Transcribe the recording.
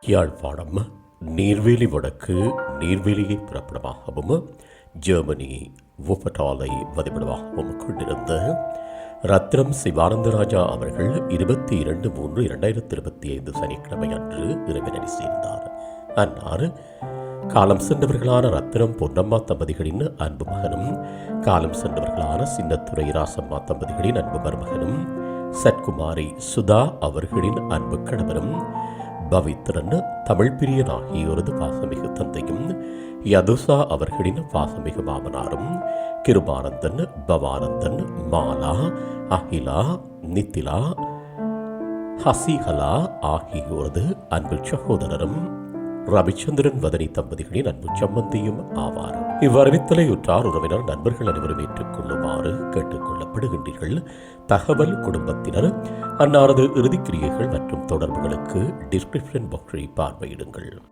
யாழ்ப்பாணம் நீர்வேலி வடக்கு நீர்வேலியை புறப்படமாகவும் ஜெர்மனி வுப்பட்டாலை வதிப்பிடமாகவும் கொண்டிருந்த ரத்னம் சிவானந்தராஜா அவர்கள் இருபத்தி இரண்டு மூன்று இரண்டாயிரத்தி இருபத்தி ஐந்து சனிக்கிழமை அன்று இறைவனடி சேர்ந்தார். அன்னார் காலம் சென்றவர்களான ரத்தினம் பொன்னம்மா தம்பதிகளின் அன்பு மகனும் காலம் சென்றவர்களான சின்னத்துறை ராசம்மா தம்பதிகளின் அன்பு மருமகனும் சத்குமாரி சுதா அவர்களின் அன்பு கணவரும் பவித்ரன் தமிழ் பிரியன் ஆகியோரது பாசமிகு தந்தையும் யதுசா அவர்களின் பாசமிகு மாமனாரும் கிருபானந்தன் பவானந்தன் மாலா அகிலா நித்திலா ஹசிகலா ஆகியோரது அன்பு சகோதரரும் ரவிச்சந்திரன் வதனி தம்பதிகளின் அன்பு சம்பந்தியும் ஆவார் இவ்வறிவித்தலை உற்றார் உறவினர் நண்பர்கள் அனைவரும் ஏற்றுக்கொள்ளுமாறு கேட்டுக்கொள்ளப்படுகின்றீர்கள் தகவல் குடும்பத்தினர் அன்னாரது இறுதிக்கிரியைகள் மற்றும் தொடர்புகளுக்கு டிஸ்கிரிப்ஷன் பாக்ஸை பார்வையிடுங்கள்.